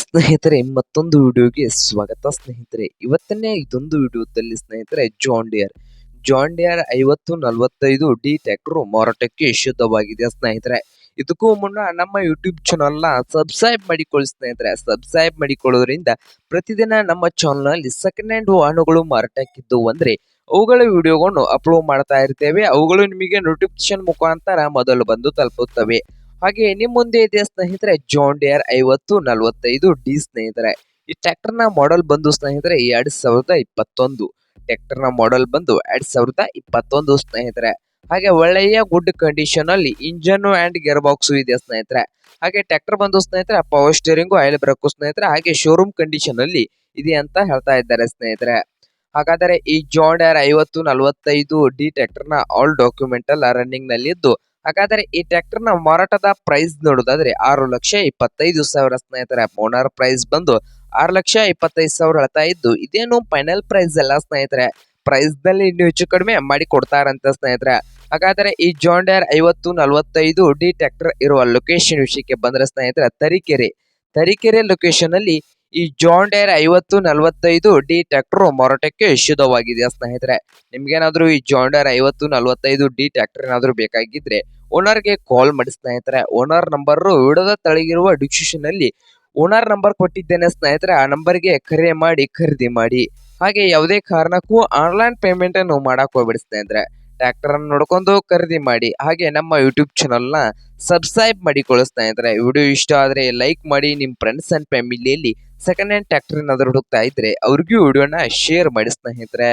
ಸ್ನೇಹಿತರೆ, ಮತ್ತೊಂದು ವಿಡಿಯೋಗೆ ಸ್ವಾಗತ ಸ್ನೇಹಿತರೆ. ಇವತ್ತನೇ ಇದೊಂದು ವಿಡಿಯೋದಲ್ಲಿ ಸ್ನೇಹಿತರೆ ಜಾನ್ ಡಿಯರ್ ಜಾನ್ ಡಿಯರ್ ಐವತ್ತು ನಲವತ್ತೈದು ಡಿ ಟ್ಯಾಕ್ಟರ್ ಮಾರಾಟಕ್ಕೆ ಶುದ್ಧವಾಗಿದೆ ಸ್ನೇಹಿತರೆ. ಇದಕ್ಕೂ ಮುನ್ನ ನಮ್ಮ ಯೂಟ್ಯೂಬ್ ಚಾನಲ್ನ ಸಬ್ಸ್ಕ್ರೈಬ್ ಮಾಡಿಕೊಳ್ಳಿ ಸ್ನೇಹಿತರೆ. ಸಬ್ಸ್ಕ್ರೈಬ್ ಮಾಡಿಕೊಳ್ಳೋದ್ರಿಂದ ಪ್ರತಿದಿನ ನಮ್ಮ ಚಾನಲ್ನಲ್ಲಿ ಸೆಕೆಂಡ್ ಹ್ಯಾಂಡ್ ವಾಹನಗಳು ಮಾರಾಟಕ್ಕಿದ್ದು ಅಂದರೆ, ಅವುಗಳ ವಿಡಿಯೋಗಳನ್ನು ಅಪ್ಲೋಡ್ ಮಾಡ್ತಾ ಇರ್ತೇವೆ. ಅವುಗಳು ನಿಮಗೆ ನೋಟಿಫಿಕೇಶನ್ ಮುಖಾಂತರ ಮೊದಲು ಬಂದು ತಲುಪುತ್ತವೆ. ಹಾಗೆ ನಿಮ್ ಮುಂದೆ ಇದೆ ಸ್ನೇಹಿತರೆ ಜಾನ್ ಡಿಯರ್ ಐವತ್ತು ನಲವತ್ತೈದು ಡಿ ಸ್ನೇಹಿತರೆ. ಈ ಟ್ರ್ಯಾಕ್ಟರ್ನ ಮಾಡೆಲ್ ಬಂದು ಸ್ನೇಹಿತರೆ, ಎರಡ್ ಸಾವಿರದ ಇಪ್ಪತ್ತೊಂದು. ಟ್ರ್ಯಾಕ್ಟರ್ನ ಮಾಡೆಲ್ ಬಂದು ಎರಡ್ ಸಾವಿರದ ಇಪ್ಪತ್ತೊಂದು ಸ್ನೇಹಿತರೆ. ಹಾಗೆ ಒಳ್ಳೆಯ ಗುಡ್ ಕಂಡೀಷನ್ ಅಲ್ಲಿ ಇಂಜನ್ ಅಂಡ್ ಗೇರ್ ಬಾಕ್ಸ್ ಇದೆ ಸ್ನೇಹಿತರೆ. ಹಾಗೆ ಟ್ರ್ಯಾಕ್ಟರ್ ಬಂದು ಸ್ನೇಹಿತರೆ ಪವರ್ ಸ್ಟೇರಿಂಗು ಆಯಿಲ್ ಬ್ರೇಕು ಸ್ನೇಹಿತರೆ, ಹಾಗೆ ಶೋರೂಮ್ ಕಂಡೀಷನ್ ಅಲ್ಲಿ ಇದೆ ಅಂತ ಹೇಳ್ತಾ ಇದ್ದಾರೆ ಸ್ನೇಹಿತರೆ. ಹಾಗಾದರೆ ಈ ಜಾನ್ ಡೇರ್ ಐವತ್ತು ನಲವತ್ತೈದು ಡಿ ಟ್ರ್ಯಾಕ್ಟರ್ನ ಆಲ್ ಡಾಕ್ಯುಮೆಂಟ್ ಎಲ್ಲ ರನ್ನಿಂಗ್ನಲ್ಲಿ ಇದ್ದು ಹಾಗಾದರೆ ಈ ಟ್ರ್ಯಾಕ್ಟರ್ ಮಾರಾಟದ ಪ್ರೈಸ್ ನೋಡೋದಾದ್ರೆ ಆರು ಲಕ್ಷ ಇಪ್ಪತ್ತೈದು ಸಾವಿರ ಸ್ನೇಹಿತರೆ. ಓನರ್ ಪ್ರೈಸ್ ಬಂದು ಆರು ಲಕ್ಷ ಇಪ್ಪತ್ತೈದು ಸಾವಿರ ಹೇಳ್ತಾ ಇದ್ದು, ಇದೇನು ಫೈನಲ್ ಪ್ರೈಸ್ ಅಲ್ಲ ಸ್ನೇಹಿತರೆ. ಪ್ರೈಸ್ನಲ್ಲಿ ಇನ್ನು ಹೆಚ್ಚು ಕಡಿಮೆ ಮಾಡಿ ಕೊಡ್ತಾರಂತ ಸ್ನೇಹಿತರೆ. ಹಾಗಾದರೆ ಈ ಜಾಂಡೇರ್ ಡೇರ್ ಐವತ್ತು ನಲವತ್ತೈದು ಡಿ ಟ್ರ್ಯಾಕ್ಟರ್ ಇರುವ ಲೊಕೇಶನ್ ವಿಷಯಕ್ಕೆ ಬಂದ್ರೆ ಸ್ನೇಹಿತರೆ, ತರೀಕೆರೆ. ತರೀಕೆರೆ ಲೊಕೇಶನ್ ಅಲ್ಲಿ ಈ ಜಾನ್ ಡೇರ್ ಐವತ್ತು ನಲವತ್ತೈದು ಡಿ ಟ್ರ್ಯಾಕ್ಟರ್ ಮಾರಾಟಕ್ಕೆ ಶುದ್ಧವಾಗಿದೆ ಸ್ನೇಹಿತರೆ. ನಿಮ್ಗೇನಾದ್ರೂ ಈ ಜಾನ್ ಡೇರ್ ಐವತ್ತು ನಲವತ್ತೈದು ಡಿ ಟ್ರ್ಯಾಕ್ಟರ್ ಏನಾದ್ರೂ ಬೇಕಾಗಿದ್ರೆ ಓನರ್ಗೆ ಕಾಲ್ ಮಾಡಿ ಸ್ನೇಹಿತರೆ. ಓನರ್ ನಂಬರ್ ವಿಡದ ತಳಗಿರುವ ಡಿಸ್ಕ್ರಿಪ್ಷನ್ ಅಲ್ಲಿ ಓನರ್ ನಂಬರ್ ಕೊಟ್ಟಿದ್ದೇನೆ ಸ್ನೇಹಿತರೆ. ಆ ನಂಬರ್ಗೆ ಕರೆ ಮಾಡಿ ಖರೀದಿ ಮಾಡಿ. ಹಾಗೆ ಯಾವುದೇ ಕಾರಣಕ್ಕೂ ಆನ್ಲೈನ್ ಪೇಮೆಂಟ್ ಅನ್ನು ಮಾಡಕ್ ಹೋಗ್ಬೇಡಿ ಸ್ನೇಹಿತರೆ. ಟ್ರ್ಯಾಕ್ಟರ್ ಅನ್ನು ನೋಡ್ಕೊಂಡು ಖರೀದಿ ಮಾಡಿ, ಹಾಗೆ ನಮ್ಮ ಯೂಟ್ಯೂಬ್ ಚಾನಲ್ನ ಸಬ್ಸ್ಕ್ರೈಬ್ ಮಾಡಿಕೊಳ್ಳಿ ಸ್ನೇಹಿತರೆ ವಿಡಿಯೋ ಇಷ್ಟ ಆದ್ರೆ ಲೈಕ್ ಮಾಡಿ ನಿಮ್ಮ ಫ್ರೆಂಡ್ಸ್ ಅಂಡ್ ಫ್ಯಾಮಿಲಿಯಲ್ಲಿ ಸೆಕೆಂಡ್ ಹ್ಯಾಂಡ್ ಟ್ರ್ಯಾಕ್ಟರ್ ಏನಾದ್ರು ಹುಡುಕ್ತಾ ಇದ್ರೆ ಅವ್ರಿಗೂ ವಿಡಿಯೋನ ಶೇರ್ ಮಾಡಿ ಸ್ನೇಹಿತರೆ.